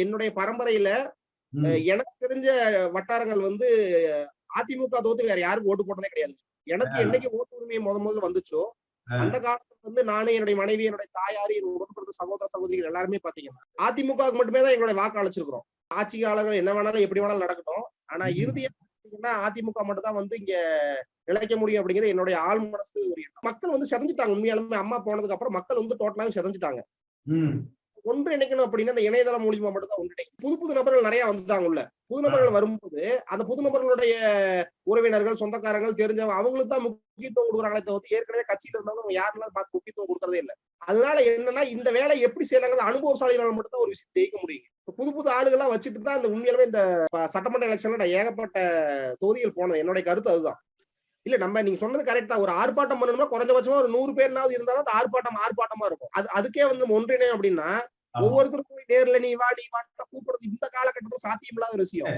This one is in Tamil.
என்னுடைய பரம்பரையில எனக்கு தெரிஞ்ச வட்டாரங்கள் வந்து அதிமுக தோத்து வேற யாருக்கும் ஓட்டு போட்டதே கிடையாது எனக்கு. என்னைக்கு ஓட்டு உரிமை முத முதல்ல வந்துச்சோ. அந்த காலத்துல வந்து நானு என்னுடைய மனைவி என்னுடைய தாயார் என் உடன்பிறந்த சகோதர சகோதரிகள் எல்லாருமே பாத்தீங்கன்னா அதிமுகவுக்கு மட்டுமே தான் எங்களுடைய வாக்கு அழைச்சிருக்கிறோம் ஆட்சியாளர்கள் என்ன வேணாலும் எப்படி வேணாலும் நடக்கட்டும் ஆனா. இறுதியா பாத்தீங்கன்னா அதிமுக மட்டும் தான் வந்து இங்க நிலைக்க முடியும் அப்படிங்கிறது என்னுடைய ஆள் மனசு ஒரு. மக்கள் வந்து செதஞ்சிட்டாங்க உண்மையாலுமே அம்மா போனதுக்கு அப்புறம் மக்கள் வந்து டோட்டலாவே செதஞ்சிட்டாங்க ஒன்று இணைக்கணும் அப்படின்னா இந்த இணையதளம் மூலியமா மட்டும் தான் ஒன்றிணைக்கும் புது புது நபர்கள் நிறைய வந்துட்டாங்க உள்ள புது நபர்கள் வரும்போது அந்த புது நபர்களுடைய உறவினர்கள் சொந்தக்காரங்கள் தெரிஞ்சவங்க அவங்களுக்கு தான் முக்கியத்துவம் கொடுக்குறாங்களே தவிர்த்து ஏற்கனவே கட்சியில இருந்தவங்க அவங்க யாருனாலும் பார்த்து முக்கியத்துவம் கொடுக்கறதே இல்லை. அதனால என்னன்னா இந்த வேலை எப்படி செய்யலாங்கிறது அனுபவசாலிகளால் மட்டும் தான் ஒரு விஷயம் ஜெயிக்க முடியும் புது புது ஆளுகள்லாம் வச்சுட்டு தான் இந்த உண்மையாலுமே இந்த சட்டமன்ற எலெக்ஷன்ல நான் ஏகப்பட்ட தொகுதிகள் போனது. என்னுடைய கருத்து அதுதான். இல்ல நம்ம நீங்க சொன்னது கரெக்ட் தான். ஒரு ஆர்ப்பாட்டம் பண்ணணும்னா குறைஞ்சபட்சமா ஒரு நூறு பேர்னாவது இருந்தாலும் அந்த ஆர்ப்பாட்டம் ஆர்ப்பாட்டமா இருக்கும். அது அதுக்கே வந்து ஒன்றிணை அப்படின்னா. ஒவ்வொருத்தரும் போய் நேர்ல நீ வா நீ வா கூப்பிடுறது இந்த காலகட்டத்துல சாத்தியம் இல்லாத ஒரு விஷயம்.